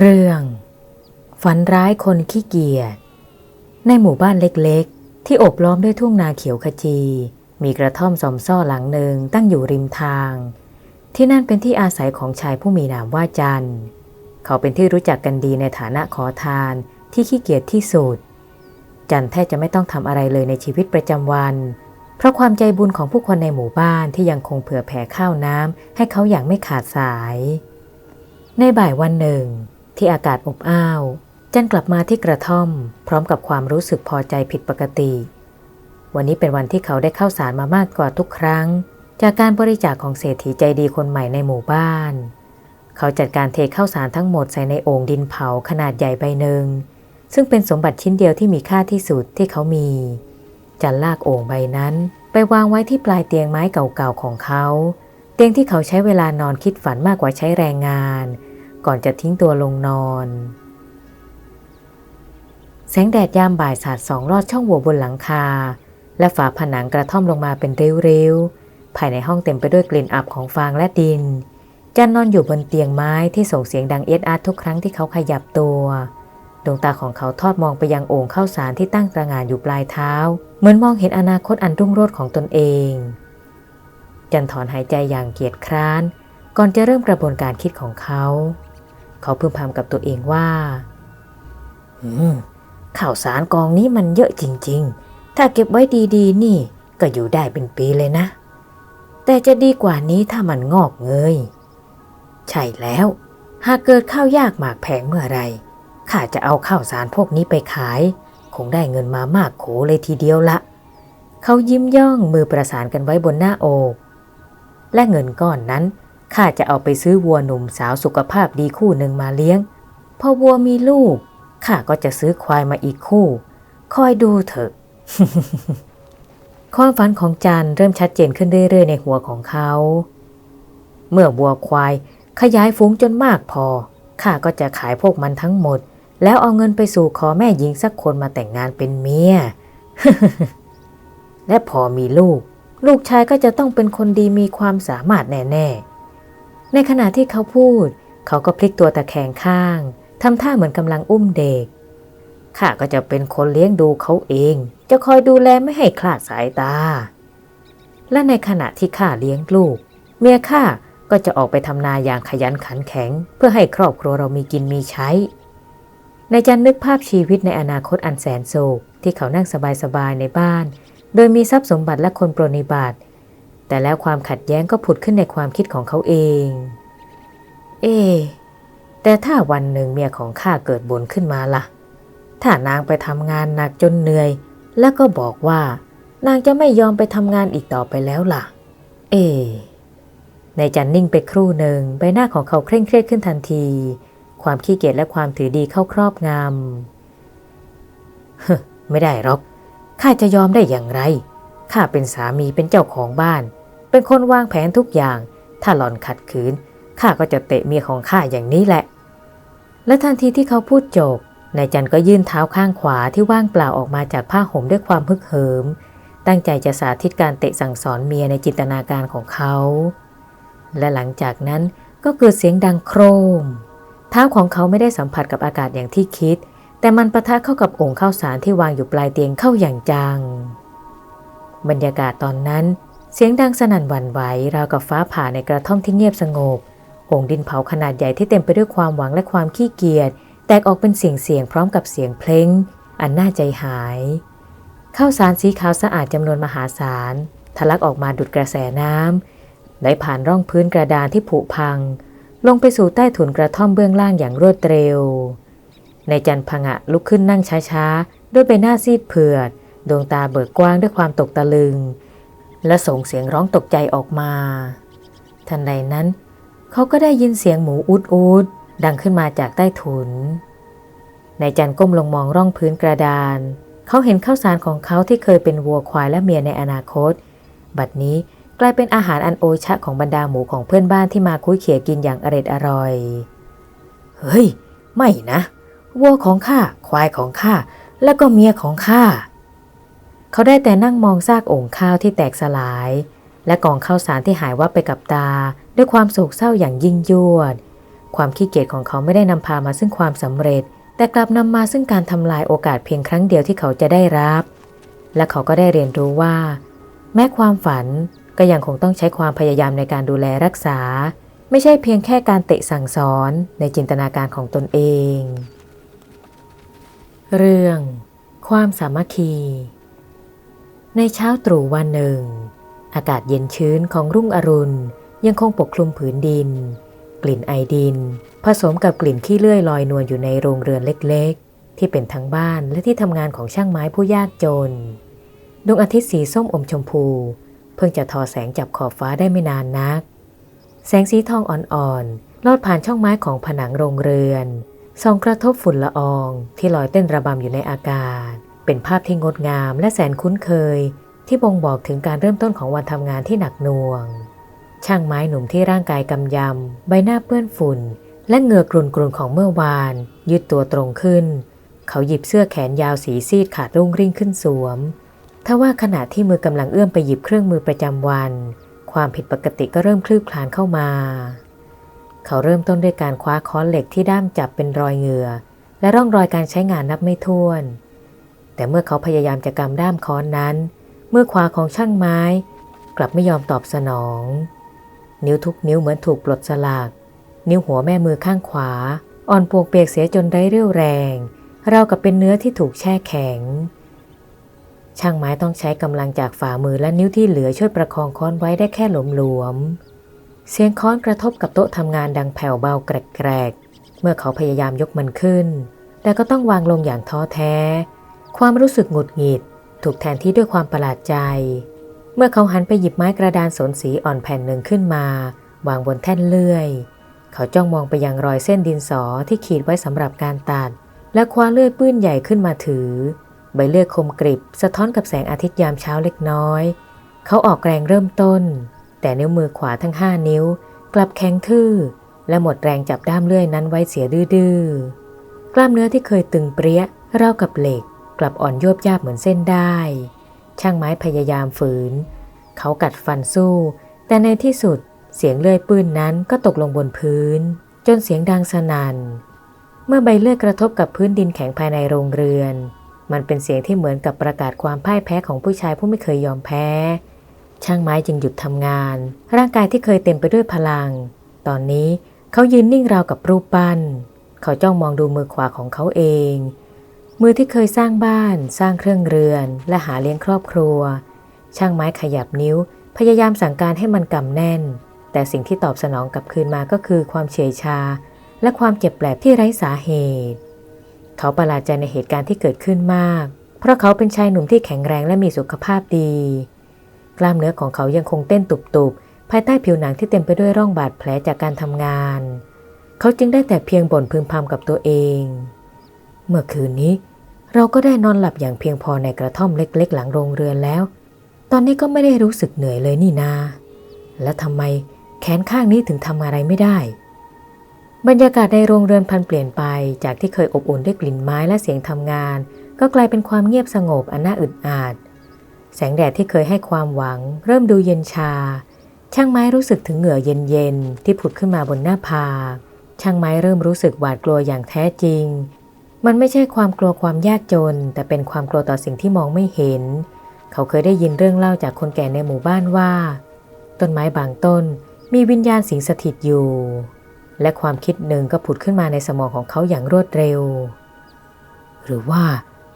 เรื่อง ฝันร้ายคนขี้เกียจ ในหมู่บ้านเล็กๆ ที่โอบล้อมด้วยทุ่งนาเขียวขจี มีกระท่อมสอมซ่อหลังหนึ่งตั้งอยู่ริมทาง ที่นั่นเป็นที่อาศัยของชายผู้มีนามว่าจัน เขาเป็นที่รู้จักกันดีในฐานะขอทานที่ขี้เกียจที่สุด จันแทบจะไม่ต้องทำอะไรเลยในชีวิตประจำวัน เพราะความใจบุญของผู้คนในหมู่บ้านที่ยังคงเผื่อแผ่ข้าวน้ำให้เขาอย่างไม่ขาดสาย ในบ่ายวันหนึ่ง ที่อากาศอบอ้าว จันกลับมาที่กระท่อม พร้อมกับความรู้สึกพอใจผิดปกติ วันนี้เป็นวันที่เขาได้เข้าสารมามากกว่าทุกครั้ง จากการบริจาคของเศรษฐีใจดีคนใหม่ในหมู่บ้าน เขาจัดการเทข้าวสารทั้งหมดใส่ในโอ่งดินเผาขนาดใหญ่ใบหนึ่ง ซึ่งเป็นสมบัติชิ้นเดียวที่มีค่าที่สุดที่เขามี จันลากโอ่งใบนั้น ไปวางไว้ที่ปลายเตียงไม้เก่าๆของเขา เตียงที่เขาใช้เวลานอนคิดฝันมากกว่าใช้แรงงาน ก่อนจะทิ้งตัวลงนอน แสงแดดยามบ่ายสาดสองลอดช่องโหว่บนหลังคา และฝาผนังกระท่อมลงมาเป็นริ้วๆ ภายในห้องเต็มไปด้วยกลิ่นอับของฟางและดิน จันนอนอยู่บนเตียงไม้ที่ส่งเสียงดังเอียดอาร์ทุกครั้งที่เขาขยับตัวดวงตาของเขาทอดมองไปยังโอ่งข้าวสารที่ตั้งตระหง่านอยู่ปลายเท้า เหมือนมองเห็นอนาคตอันรุ่งโรจน์ของตนเอง จันถอนหายใจอย่างเกียจคร้าน ก่อนจะเริ่มกระบวนการคิดของเขา เขาพึมพำกับตัวเองว่าอืมข่าวสารกองนี้มันเยอะจริง ๆ ถ้าเก็บไว้ดีๆ นี่ก็อยู่ได้เป็นปีเลยนะ แต่จะดีกว่านี้ถ้ามันงอกเงย ใช่แล้ว หากเกิดข้าวยากหมากแพงเมื่อไรข้าจะเอาข้าวสารพวกนี้ไปขาย คงได้เงินมามากโขเลยทีเดียวละ เขายิ้มย่องมือประสานกันไว้บนหน้าอก และเงินก้อนนั้น ข้าจะเอาไปซื้อวัวหนุ่มสาวสุขภาพดีคู่หนึ่งมาเลี้ยง พอวัวมีลูก ข้าก็จะซื้อควายมาอีกคู่ คอยดูเถอะ ความฝันของจันเริ่มชัดเจนขึ้นเรื่อยๆในหัวของเขา เมื่อวัวควายขยายฝูงจนมากพอ ข้าก็จะขายพวกมันทั้งหมด แล้วเอาเงินไปสู่ขอแม่หญิงสักคนมาแต่งงานเป็นเมีย และพอมีลูก ลูกชายก็จะต้องเป็นคนดีมีความสามารถแน่ ๆ ในขณะที่เขาพูด เขาก็พลิกตัวตะแคงข้างทำท่าเหมือนกำลังอุ้มเด็ก ข้าก็จะเป็นคนเลี้ยงดูเขาเอง จะคอยดูแลไม่ให้คลาดสายตา และในขณะที่ข้าเลี้ยงลูก เมียข้าก็จะออกไปทำนาอย่างขยันขันแข็ง เพื่อให้ครอบครัวเรามีกินมีใช้ ในจันนึกภาพชีวิตในอนาคตอันแสนโศกที่เขานั่งสบายๆในบ้าน โดยมีทรัพย์สมบัติและคนปรนิบัติ แต่แล้วความขัดแย้งก็ผุดขึ้นในความคิดของเขาเอง เอ แต่ถ้าวันหนึ่งเมียของข้าเกิดบ่นขึ้นมาล่ะ ถ้านางไปทำงานหนักจนเหนื่อย แล้วก็บอกว่า นางจะไม่ยอมไปทำงานอีกต่อไปแล้วล่ะ เอ ในจันนิ่งไปครู่หนึ่งใบหน้าของเขาเคร่งเครียดขึ้นทันที ความขี้เกียจและความถือดีเข้าครอบงำเฮ้ไม่ได้หรอกข้าจะยอมได้อย่างไรข้าเป็นสามีเป็นเจ้าของบ้าน เป็นคนวางแผนทุกอย่าง ถ้าหล่อนขัดขืนข้าก็จะเตะเมียของข้าอย่างนี้แหละ และทันทีที่เขาพูดจบนายจันก็ยื่นเท้าข้างขวาที่ว่างเปล่าออกมาจากผ้าห่มด้วยความฮึกเหิม ตั้งใจจะสาธิตการเตะสั่งสอนเมียในจินตนาการของเขา และหลังจากนั้นก็เกิดเสียงดังโครม เท้าของเขาไม่ได้สัมผัสกับอากาศอย่างที่คิด แต่มันประทะเข้ากับโอ่งข้าวสารที่วางอยู่ปลายเตียงเข้าอย่างจัง บรรยากาศตอนนั้น เสียงดังสนั่นหวั่นไหวราวกับฟ้าผ่าในกระท่อมที่เงียบสงบโอ่งดินเผาขนาดใหญ่ที่เต็มไปด้วยความหวังและความขี้เกียจแตกออกเป็นเสียงเสียงพร้อมกับเสียงเพลง อันน่าใจหายข้าวสารสีขาวสะอาดจำนวนมหาศาลทะลักออกมาดุดกระแสน้ำไหลผ่านร่องพื้นกระดานที่ผุพัง ลงไปสู่ใต้ถุนกระท่อมเบื้องล่างอย่างรวดเร็ว ในจันพังะลุกขึ้นนั่งช้าๆ ด้วยใบหน้าซีดเผือด ดวงตาเบิกกว้างด้วยความตกตะลึง และส่งเสียงร้องตกใจออกมา ทันใดนั้นเขาก็ได้ยินเสียงหมูอุดอุดดังขึ้นมาจากใต้ถุนในจันก้มลงมองร่องพื้นกระดาน เขาเห็นข้าวสารของเขาที่เคยเป็นวัวควายและเมียในอนาคต บัดนี้กลายเป็นอาหารอันโอชะของบรรดาหมูของเพื่อนบ้านที่มาคุยเขี่ยกินอย่างอร็ดอร่อย เฮ้ย ไม่นะ วัวของข้า ควายของข้า แล้วก็เมียของข้า เขาได้แต่นั่งมองซากโอ่งข้าวที่แตกสลาย และกองข้าวสารที่หายวับไปกับตา ด้วยความโศกเศร้าอย่างยิ่งยวด ความขี้เกียจของเขาไม่ได้นำพามาซึ่งความสำเร็จ แต่กลับนำมาซึ่งการทำลายโอกาสเพียงครั้งเดียวที่เขาจะได้รับ และเขาก็ได้เรียนรู้ว่า แม้ความฝันก็ยังคงต้องใช้ความพยายามในการดูแลรักษา ไม่ใช่เพียงแค่การเตะสั่งสอนในจินตนาการของตนเอง เรื่อง ความสามัคคี ในเช้าตรู่วันหนึ่ง อากาศเย็นชื้นของรุ่งอรุณยังคงปกคลุมผืนดิน กลิ่นไอดิน ผสมกับกลิ่นขี้เลื่อยลอยนวลอยู่ในโรงเรือนเล็กๆ ที่เป็นทั้งบ้านและที่ทำงานของช่างไม้ผู้ยากจนดวงอาทิตย์สีส้มอมชมพู เพิ่งจะทอแสงจับขอบฟ้าได้ไม่นานนัก แสงสีทองอ่อนๆลอดผ่านช่องไม้ของผนังโรงเรือนส่องกระทบฝุ่นละอองที่ลอยเต้นระบำอยู่ในอากาศ เป็นภาพที่งดงามและแสนคุ้นเคย ที่บ่งบอกถึงการเริ่มต้นของวันทำงานที่หนักหน่วง ช่างไม้หนุ่มที่ร่างกายกำยำ ใบหน้าเปื้อนฝุ่น และเหงื่อกรุ่นๆของเมื่อวาน ยืดตัวตรงขึ้น เขาหยิบเสื้อแขนยาวสีซีดขาดรุ่งริ่งขึ้นสวมทว่าขณะที่มือกำลังเอื้อมไปหยิบเครื่องมือประจำวัน ความผิดปกติก็เริ่มคลืบคลานเข้ามา เขาเริ่มต้นด้วยการคว้าค้อนเหล็กที่ด้ามจับเป็นรอยเหงื่อ และร่องรอยการใช้งานนับไม่ถ้วน แต่เมื่อเขาพยายามจะกำด้ามค้อนนั้น เมื่อขวาของช่างไม้ กลับไม่ยอมตอบสนอง นิ้วทุกนิ้วเหมือนถูกปลดสลัก นิ้วหัวแม่มือข้างขวา อ่อนปวกเปียกเสียจนไร้เรี่ยวแรง เรากับเป็นเนื้อที่ถูกแช่แข็ง ช่างไม้ต้องใช้กำลังจากฝ่ามือและนิ้วที่เหลือช่วยประคองค้อนไว้ได้แค่หลวมๆเสียงค้อนกระทบกับโต๊ะทำงานดังแผ่วเบาแกรกๆเมื่อเขาพยายามยกมันขึ้น แต่ก็ต้องวางลงอย่างท้อแท้ ความรู้สึกหงุดหงิด ถูกแทนที่ด้วยความประหลาดใจ เมื่อเขาหันไปหยิบไม้กระดานสนสีอ่อนแผ่นหนึ่งขึ้นมา วางบนแท่นเลื่อย เขาจ้องมองไปยังรอยเส้นดินสอที่ขีดไว้สำหรับการตัด และคว้าเลื่อยปื้นใหญ่ขึ้นมาถือ ใบเลื่อยคมกริบ สะท้อนกับแสงอาทิตย์ยามเช้าเล็กน้อย เขาออกแรงเริ่มต้น แต่นิ้วมือขวาทั้งห้านิ้ว กลับแข็งทื่อ และหมดแรงจับด้ามเลื่อยนั้นไว้เสียดื้อกล้ามเนื้อที่เคยตึงเปรี้ยราวกับเหล็ก กลับอ่อนโยบยาบเหมือนเส้นได้ ช่างไม้พยายามฝืน เขากัดฟันสู้ แต่ในที่สุดเสียงเลื่อยปืนนั้นก็ตกลงบนพื้น จนเสียงดังสนัน่น เมื่อใบเลื่อยกระทบกับพื้นดินแข็งภายในโรงเรือน มันเป็นเสียงที่เหมือนกับประกาศความพ่ายแพ้ของผู้ชายผู้ไม่เคยยอมแพ้ ช่างไม้จึงหยุดทำงาน ร่างกายที่เคยเต็มไปด้วยพลัง ตอนนี้เขายืนนิ่งราวกับรูปปั้น เขาจ้องมองดูมือขวาของเขาเอง มือที่เคยสร้างบ้านสร้างเครื่องเรือน และหาเลี้ยงครอบครัว ช่างไม้ขยับนิ้ว พยายามสั่งการให้มันกำแน่น แต่สิ่งที่ตอบสนองกลับคืนมาก็คือความเฉยชา และความเจ็บแปลบที่ไร้สาเหตุ เขาประหลาดใจในเหตุการณ์ที่เกิดขึ้นมาก เพราะเขาเป็นชายหนุ่มที่แข็งแรงและมีสุขภาพดี กล้ามเนื้อของเขายังคงเต้นตุบๆภายใต้ผิวหนังที่เต็มไปด้วยร่องบาดแผลจากการทำงาน เขาจึงได้แต่เพียงบ่นพึมพำกับตัวเอง เมื่อคืนนี้ เราก็ได้นอนหลับอย่างเพียงพอในกระท่อมเล็ก ๆ หลังโรงเรือนแล้ว ตอนนี้ก็ไม่ได้รู้สึกเหนื่อยเลยนี่นา และทำไมแขนข้างนี้ถึงทำอะไรไม่ได้ บรรยากาศในโรงเรือนพันเปลี่ยนไป จากที่เคยอบอุ่นด้วยกลิ่นไม้และเสียงทำงาน ก็กลายเป็นความเงียบสงบอันน่าอึดอัดแสงแดดที่เคยให้ความหวัง เริ่มดูเย็นชา ช่างไม้รู้สึกถึงเหงื่อเย็นๆที่ผุดขึ้นมาบนหน้าผากช่างไม้เริ่มรู้สึกหวาดกลัวอย่างแท้จริง มันไม่ใช่ความกลัวความยากจน แต่เป็นความกลัวต่อสิ่งที่มองไม่เห็น เขาเคยได้ยินเรื่องเล่าจากคนแก่ในหมู่บ้านว่า ต้นไม้บางต้นมีวิญญาณสิงสถิตอยู่ และความคิดหนึ่งก็ผุดขึ้นมาในสมองของเขาอย่างรวดเร็ว หรือว่า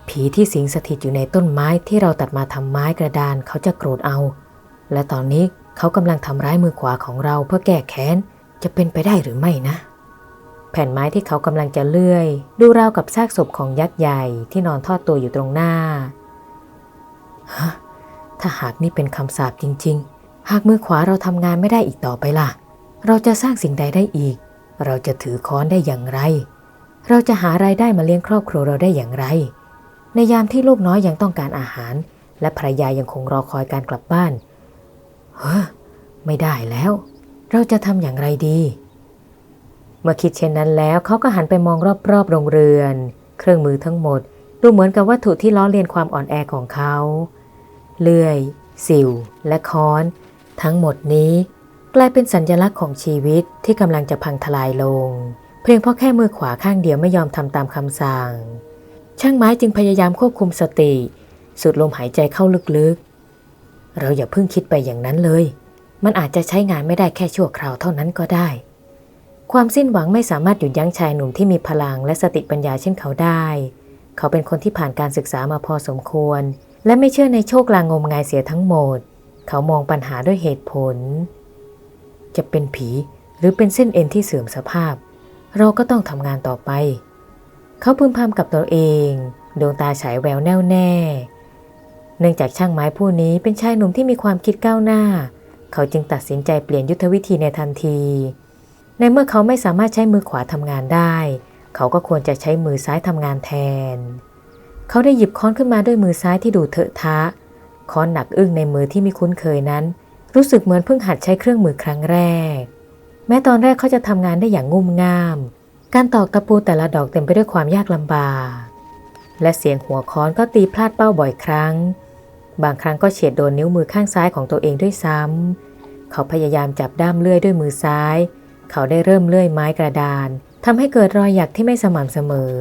ผีที่สิงสถิตอยู่ในต้นไม้ที่เราตัดมาทำไม้กระดานเขาจะโกรธเอา และตอนนี้เขากำลังทำร้ายมือขวาของเราเพื่อแก้แค้นจะเป็นไปได้หรือไม่นะ แผ่นไม้ที่เขากำลังจะเลื่อย ดูราวกับซากศพของยักษ์ใหญ่ที่นอนทอดตัวอยู่ตรงหน้าฮะถ้าหากนี่เป็นคำสาปจริง ๆ หากมือขวาเราทำงานไม่ได้อีกต่อไปล่ะ เราจะสร้างสิ่งใดได้อีก เราจะถือค้อนได้อย่างไร เราจะหารายได้มาเลี้ยงครอบครัวเราได้อย่างไร ในยามที่ลูกน้อยยังต้องการอาหาร และภรรยายังคงรอคอยการกลับบ้าน เฮ้อไม่ได้แล้ว เราจะทำอย่างไรดี เมื่อคิดเช่นนั้นแล้วเขาก็หันไปมองรอบๆโรงเรือน เครื่องมือทั้งหมด ดูเหมือนกับวัตถุที่ล้อเลียนความอ่อนแอของเขา เลื่อย สิว และค้อน ทั้งหมดนี้ กลายเป็นสัญลักษณ์ของชีวิตที่กำลังจะพังทลายลง เพียงเพราะแค่มือขวาข้างเดียวไม่ยอมทำตามคำสั่ง ช่างไม้จึงพยายามควบคุมสติสูดลมหายใจเข้าลึกๆ เราอย่าเพิ่งคิดไปอย่างนั้นเลย มันอาจจะใช้งานไม่ได้แค่ชั่วคราวเท่านั้นก็ได้ ความสิ้นหวังไม่สามารถหยุดยั้งชายหนุ่มที่มีพลังและสติปัญญาเช่นเขาได้ เขาเป็นคนที่ผ่านการศึกษามาพอสมควร และไม่เชื่อในโชคลางงมงายเสียทั้งหมด เขามองปัญหาด้วยเหตุผล จะเป็นผีหรือเป็นเส้นเอ็นที่เสื่อมสภาพ เราก็ต้องทำงานต่อไป เขาพึมพำกับตัวเอง ดวงตาฉายแววแน่วแน่ เนื่องจากช่างไม้ผู้นี้เป็นชายหนุ่มที่มีความคิดก้าวหน้า เขาจึงตัดสินใจเปลี่ยนยุทธวิธีในทันที ในเมื่อเขาไม่สามารถใช้มือขวาทำงานได้ เขาก็ควรจะใช้มือซ้ายทำงานแทน เขาได้หยิบค้อนขึ้นมาด้วยมือซ้ายที่ดูเถอะทะ ค้อนหนักอึ้งในมือที่ไม่คุ้นเคยนั้น รู้สึกเหมือนเพิ่งหัดใช้เครื่องมือครั้งแรก แม้ตอนแรกเขาจะทำงานได้อย่างงุ่มง่าม การตอกตะปูแต่ละดอกเต็มไปด้วยความยากลำบาก และเสียงหัวค้อนก็ตีพลาดเป้าบ่อยครั้ง บางครั้งก็เฉียดโดนนิ้วมือข้างซ้ายของตัวเองด้วยซ้ำเขาพยายามจับด้ามเลื่อยด้วยมือซ้าย เขาได้เริ่มเลื่อยไม้กระดานทำให้เกิดรอยหยักที่ไม่สม่ำเสมอ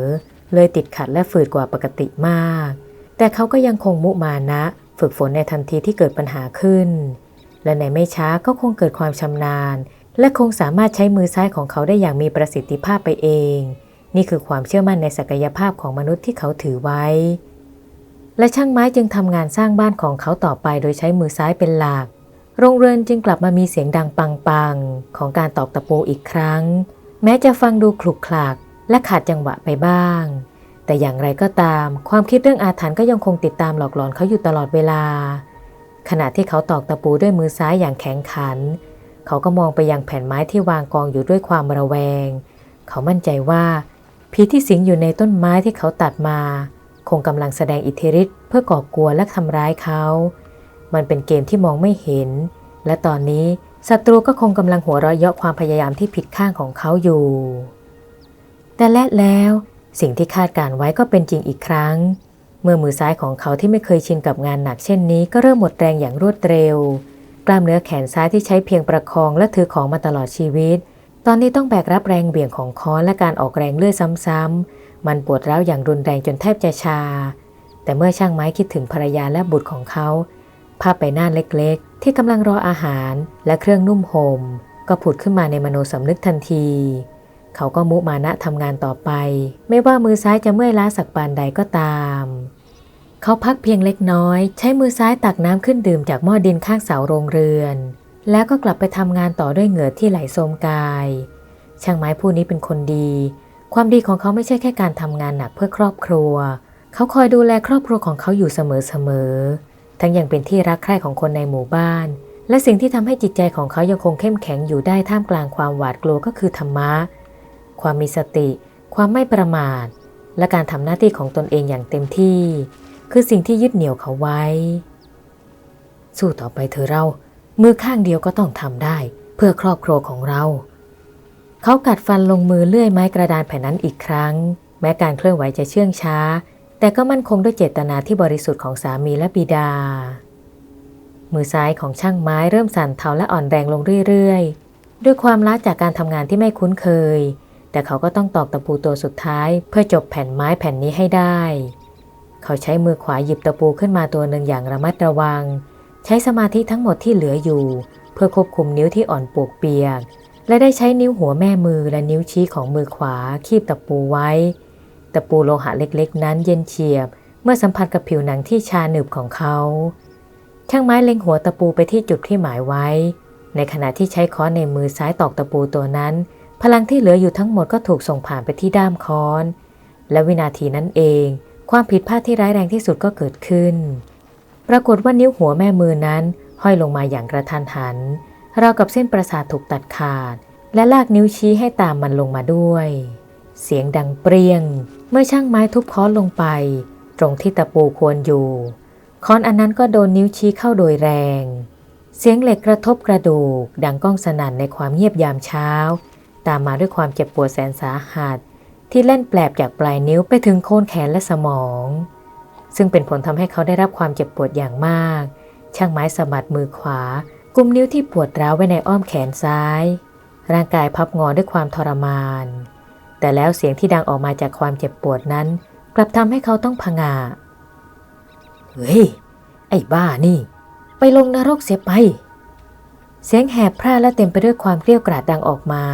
เลยติดขัดและฝืดกว่าปกติมาก แต่เขาก็ยังคงมุมานะ ฝึกฝนในทันทีที่เกิดปัญหาขึ้น และในไม่ช้าก็คงเกิดความชำนาญ และคงสามารถใช้มือซ้ายของเขาได้อย่างมีประสิทธิภาพไปเอง นี่คือความเชื่อมั่นในศักยภาพของมนุษย์ที่เขาถือไว้ และช่างไม้จึงทำงานสร้างบ้านของเขาต่อไปโดยใช้มือซ้ายเป็นหลัก โรงเรือนจึงกลับมามีเสียงดังปังๆ ของการตอกตะปูอีกครั้ง แม้จะฟังดูขลุกขลักและขาดจังหวะไปบ้าง แต่อย่างไรก็ตาม ความคิดเรื่องอาถรรพ์ก็ยังคงติดตามหลอกหลอนเขาอยู่ตลอดเวลา ขณะที่เขาตอกตะปูด้วยมือซ้ายอย่างแข็งขัน เขาก็มองไปยังแผ่นไม้ที่วางกองอยู่ด้วยความระแวง เขามั่นใจว่าผีที่สิงอยู่ในต้นไม้ที่เขาตัดมา คงกำลังแสดงอิทธิฤทธิ์เพื่อก่อกวนและทำร้ายเขา มันเป็นเกมที่มองไม่เห็น และตอนนี้ศัตรูก็คงกำลังหัวเราะเยาะความพยายามที่ผิดข้างของเขาอยู่ แต่และแล้วสิ่งที่คาดการไว้ก็เป็นจริงอีกครั้ง เมื่อมือซ้ายของเขาที่ไม่เคยชินกับงานหนักเช่นนี้ก็เริ่มหมดแรงอย่างรวดเร็ว กล้ามเนื้อแขนซ้ายที่ใช้เพียงประคองและถือของมาตลอดชีวิต ตอนนี้ต้องแบกรับแรงเบี่ยงของค้อนและการออกแรงเลื่อยซ้ำๆ มันปวดร้าวอย่างรุนแรงจนแทบจะชา แต่เมื่อช่างไม้คิดถึงภรรยาและบุตรของเขา ภาพใบหน้าเล็กๆ ที่กำลังรออาหารและเครื่องนุ่มห่มก็ผุดขึ้นมาในมโนสำนึกทันที เขาก็มุมานะทำงานต่อไป ไม่ว่ามือซ้ายจะเมื่อยล้าสักปานใดก็ตาม เขาพักเพียงเล็กน้อย ใช้มือซ้ายตักน้ำขึ้นดื่มจากหม้อดินข้างเสาโรงเรือน แล้วก็กลับไปทำงานต่อด้วยเหงื่อที่ไหลโสมกาย ช่างไม้ผู้นี้เป็นคนดี ความดีของเขาไม่ใช่แค่การทำงานหนักเพื่อครอบครัว เขาคอยดูแลครอบครัวของเขาอยู่เสมอๆ ทั้งยังเป็นที่รักใคร่ของคนในหมู่บ้าน และสิ่งที่ทำให้จิตใจของเขายังคงเข้มแข็งอยู่ได้ท่ามกลางความหวาดกลัวก็คือธรรมะ ความมีสติ ความไม่ประมาท และการทำหน้าที่ของตนเองอย่างเต็มที่ คือสิ่งที่ยึดเหนี่ยวเขาไว้ สู้ต่อไปเธอเรา มือข้างเดียวก็ต้องทำได้ เพื่อครอบครัวของเรา เขากัดฟันลงมือเลื่อยไม้กระดานแผ่นนั้นอีกครั้ง แม้การเคลื่อนไหวจะเชื่องช้า แต่ก็มั่นคงด้วยเจตนาที่บริสุทธิ์ของสามีและบิดา มือซ้ายของช่างไม้เริ่มสั่นเทาและอ่อนแรงลงเรื่อยๆ ด้วยความล้าจากการทำงานที่ไม่คุ้นเคย แต่เขาก็ต้องตอกตะปูตัวสุดท้ายเพื่อจบแผ่นไม้แผ่นนี้ให้ได้ เขาใช้มือขวาหยิบตะปูขึ้นมาตัวหนึ่งอย่างระมัดระวัง ใช้สมาธิทั้งหมดที่เหลืออยู่ เพื่อควบคุมนิ้วที่อ่อนปวกเปียกและได้ใช้นิ้วหัวแม่มือและนิ้วชี้ของมือขวาคีบตะปูไว้ ตะปูโลหะเล็กๆ นั้นเย็นเฉียบ เมื่อสัมผัสกับผิวหนังที่ชาหนึบของเขาช่างไม้เล็งหัวตะปูไปที่จุดที่หมายไว้ ในขณะที่ใช้ค้อนในมือซ้ายตอกตะปูตัวนั้น พลังที่เหลืออยู่ทั้งหมดก็ถูกส่งผ่านไปที่ด้ามค้อน และวินาทีนั้นเอง ความผิดพลาดที่ร้ายแรงที่สุดก็เกิดขึ้น ปรากฏว่านิ้วหัวแม่มือนั้น ห้อยลงมาอย่างกระทันหันราวกับเส้นประสาทถูกตัดขาด และลากนิ้วชี้ให้ตามมันลงมาด้วย เสียงดังเปรี้ยง เมื่อช่างไม้ทุบค้อนลงไป ตรงที่ตะปูควรอยู่ ค้อนอันนั้นก็โดนนิ้วชี้เข้าโดยแรง เสียงเหล็กกระทบกระดูก ดังก้องสนั่นในความเงียบยามเช้า ตามมาด้วยความเจ็บปวดแสนสาหัส ที่เล่นแปลบจากปลายนิ้วไปถึงโคนแขนและสมอง ซึ่งเป็นผลทำให้เขาได้รับความเจ็บปวดอย่างมาก ช่างไม้สะบัดมือขวา กุมนิ้วที่ปวดร้าวไว้ในอ้อมแขนซ้าย ร่างกายพับงอด้วยความทรมาน แต่แล้วเสียงที่ดังออกมาจากความเจ็บปวดนั้น กลับทำให้เขาต้องผงา เฮ้ย ไอ้บ้านี่ ไปลงนรกเสียไป เสียงแหบพร่าและเต็มไปด้วยความเกลี้ยวกราดดังออกมา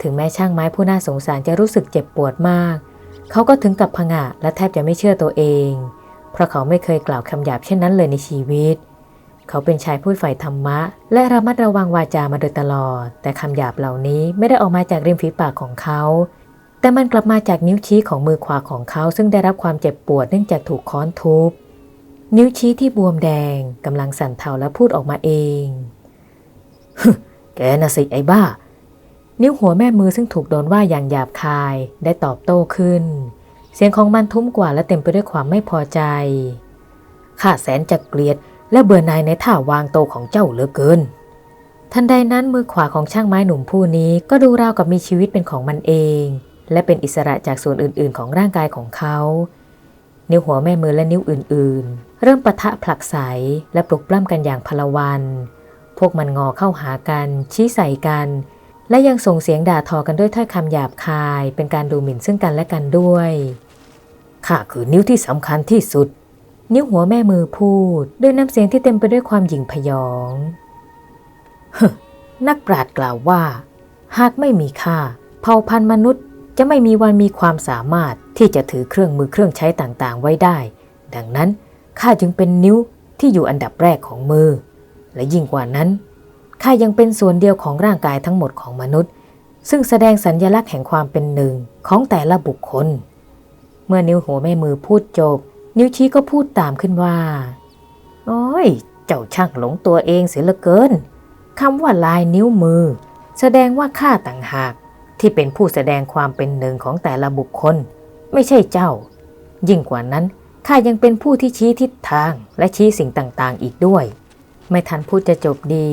ถึงแม้ช่างไม้ผู้น่าสงสารจะรู้สึกเจ็บปวดมาก เขาก็ถึงกับผงะและแทบจะไม่เชื่อตัวเอง เพราะเขาไม่เคยกล่าวคำหยาบเช่นนั้นเลยในชีวิต เขาเป็นชายพูดฝ่ธรรมะ และระมัดระวังวาจามาโดยตลอด แต่คำหยาบเหล่านี้ไม่ได้ออกมาจากริมฝีปากของเขา แต่มันกลับมาจากนิ้วชี้ของมือขวาของเขาซึ่งได้รับความเจ็บปวดเนื่องจากถูกค้อนทุบ นิ้วชี้ที่บวมแดงกำลังสั่นเทาและพูดออกมาเองแกน่ะสิไอ้บ้า นิ้วหัวแม่มือซึ่งถูกโดนว่าอย่างหยาบคายได้ตอบโต้ขึ้น เสียงของมันทุ้มกว่าและเต็มไปด้วยความไม่พอใจ ข้าแสนจะเกลียดและเบื่อหน่ายในท่าวางโตของเจ้าเหลือเกิน ทันใดนั้นมือขวาของช่างไม้หนุ่มผู้นี้ก็ดูราวกับมีชีวิตเป็นของมันเอง และเป็นอิสระจากส่วนอื่นๆ ของร่างกายของเขา นิ้วหัวแม่มือและนิ้วอื่นๆ เริ่มปะทะผลักใสและปลุกปล้ำกันอย่างพลวัน พวกมันงอเข้าหากัน ชี้ใส่กัน และยังส่งเสียงด่าทอกันด้วยถ้อยคำหยาบคาย เป็นการดูหมิ่นซึ่งกันและกันด้วยข้าคือนิ้วที่สำคัญที่สุด นิ้วหัวแม่มือพูด ด้วยน้ำเสียงที่เต็มไปด้วยความหยิ่งพยองนักปราชญ์กล่าวว่า หากไม่มีค่าเผ่าพันธุ์มนุษย์ จะไม่มีวันมีความสามารถที่จะถือเครื่องมือเครื่องใช้ต่างๆ ไว้ได้ ดังนั้นข้าจึงเป็นนิ้วที่อยู่อันดับแรกของมือ และยิ่งกว่านั้นข้ายังเป็นส่วนเดียวของร่างกายทั้งหมดของมนุษย์ ซึ่งแสดงสัญญลักษณ์แห่งความเป็นหนึ่งของแต่ละบุคคล เมื่อนิ้วหัวแม่มือพูดจบ นิ้วชี้ก็พูดตามขึ้นว่า โอ้ย เจ้าช่างหลงตัวเองเสียเหลือเกินคำว่าลายนิ้วมือ แสดงว่าข้าต่างหาก ที่เป็นผู้แสดงความเป็นหนึ่งของแต่ละบุคคล ไม่ใช่เจ้า ยิ่งกว่านั้นข้ายังเป็นผู้ที่ชี้ทิศทางและชี้สิ่งต่างๆ อีกด้วย ไม่ทันพูดจะจบดี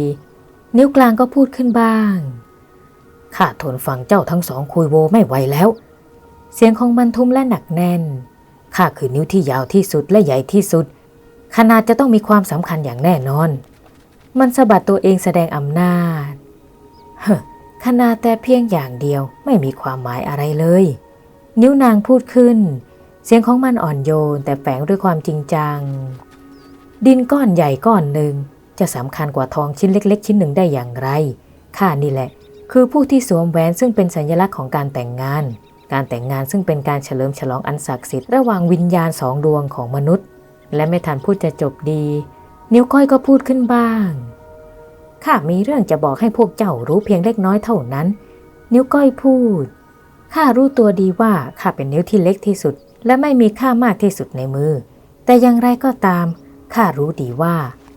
นิ้วกลางก็พูดขึ้นบ้างข้าทนฟังเจ้าทั้งสองคุยโวไม่ไหวแล้ว เสียงของมันทุ้มและหนักแน่นข้าคือนิ้วที่ยาวที่สุดและใหญ่ที่สุด ขนาดจะต้องมีความสำคัญอย่างแน่นอน มันสะบัดตัวเองแสดงอำนาจ เฮ้อ ขนาดแต่เพียงอย่างเดียวไม่มีความหมายอะไรเลย นิ้วนางพูดขึ้น เสียงของมันอ่อนโยนแต่แฝงด้วยความจริงจัง ดินก้อนใหญ่ก้อนหนึ่งจะสำคัญกว่าทองชิ้นเล็ก ๆ ชิ้นหนึ่งได้อย่างไร ข้านี่แหละ คือผู้ที่สวมแหวนซึ่งเป็นสัญลักษณ์ของการแต่งงาน การแต่งงานซึ่งเป็นการเฉลิมฉลองอันศักดิ์สิทธิ์ระหว่างวิญญาณสองดวงของมนุษย์ และไม่ทันพูดจะจบดี นิ้วก้อยก็พูดขึ้นบ้าง ข้ามีเรื่องจะบอกให้พวกเจ้ารู้เพียงเล็กน้อยเท่านั้น นิ้วก้อยพูด ข้ารู้ตัวดีว่าข้าเป็นนิ้วที่เล็กที่สุด และไม่มีค่ามากที่สุดในมือ แต่อย่างไรก็ตาม ข้ารู้ดีว่า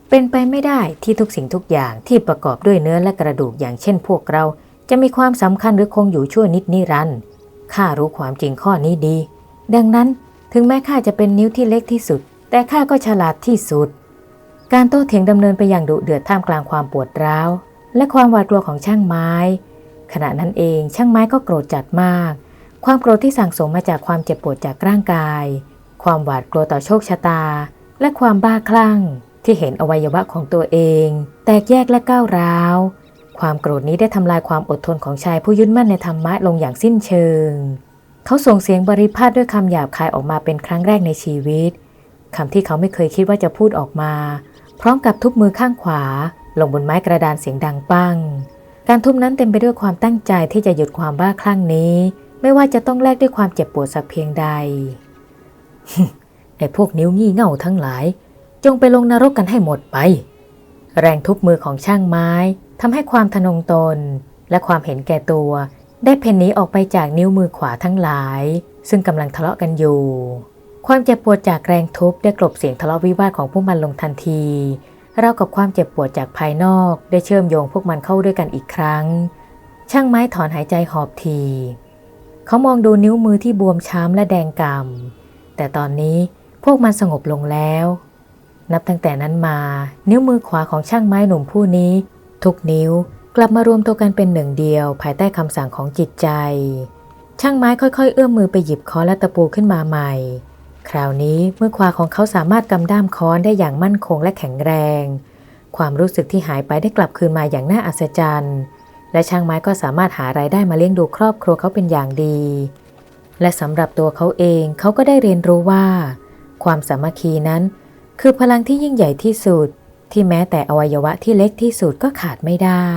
เป็นไปไม่ได้ที่ทุกสิ่งทุกอย่างที่ประกอบด้วยเนื้อและกระดูกอย่างเช่นพวกเรา จะมีความสำคัญหรือคงอยู่ชั่วนิดนิรันดร์ ข้ารู้ความจริงข้อนี้ดี ดังนั้นถึงแม้ข้าจะเป็นนิ้วที่เล็กที่สุด แต่ข้าก็ฉลาดที่สุด การโต้เถียงดำเนินไปอย่างดุเดือดท่ามกลางความปวดร้าว และความหวาดกลัวของช่างไม้ ขณะนั้นเองช่างไม้ก็โกรธจัดมาก ความโกรธที่สั่งสมมาจากความเจ็บปวดจากร่างกาย ความหวาดกลัวต่อโชคชะตา และความบ้าคลั่ง ที่เห็นอวัยวะของตัวเอง แตกแยกและก้าวร้าว ความโกรธนี้ได้ทำลายความอดทนของชายผู้ยึดมั่นในธรรมะลงอย่างสิ้นเชิง เขาส่งเสียงบริพาทด้วยคำหยาบคายออกมาเป็นครั้งแรกในชีวิตคำที่เขาไม่เคยคิดว่าจะพูดออกมา พร้อมกับทุบมือข้างขวา ลงบนไม้กระดานเสียงดังปัง การทุบนั้นเต็มไปด้วยความตั้งใจที่จะหยุดความบ้าคลั่งนี้ ไม่ว่าจะต้องแลกด้วยความเจ็บปวดสักเพียงใดไอ้พวกนิ้วงี่เง่าทั้งหลาย จงไปลงนรกกันให้หมดไป แรงทุบมือของช่างไม้ทำให้ความทะนงตน และความเห็นแก่ตัว ได้เพ่นหนีออกไปจากนิ้วมือขวาทั้งหลาย ซึ่งกำลังทะเลาะกันอยู่ ความเจ็บปวดจากแรงทุบได้กลบเสียงทะเลาะวิวาทของพวกมันลงทันทีเรากับความเจ็บปวดจากภายนอกได้เชื่อมโยงพวกมันเข้าด้วยกันอีกครั้ง ช่างไม้ถอนหายใจหอบที เขามองดูนิ้วมือที่บวมช้ำและแดงกำ่ำแต่ตอนนี้พวกมันสงบลงแล้ว นับตั้งแต่นั้นมา นิ้วมือขวาของช่างไม้หนุ่มผู้นี้ ทุกนิ้วกลับมารวมตัวกันเป็นหนึ่งเดียว ภายใต้คำสั่งของจิตใจ ช่างไม้ค่อยๆ เอื้อมมือไปหยิบค้อนและตะปูขึ้นมาใหม่ คราวนี้เมื่อขวาของเขาสามารถกำด้ามค้อนได้อย่างมั่นคงและแข็งแรง ความรู้สึกที่หายไปได้กลับคืนมาอย่างน่าอัศจรรย์ และช่างไม้ก็สามารถหารายได้มาเลี้ยงดูครอบครัวเขาเป็นอย่างดี และสำหรับตัวเขาเองเขาก็ได้เรียนรู้ว่า ความสามัคคีนั้น คือพลังที่ยิ่งใหญ่ที่สุด ที่แม้แต่อวัยวะที่เล็กที่สุดก็ขาดไม่ได้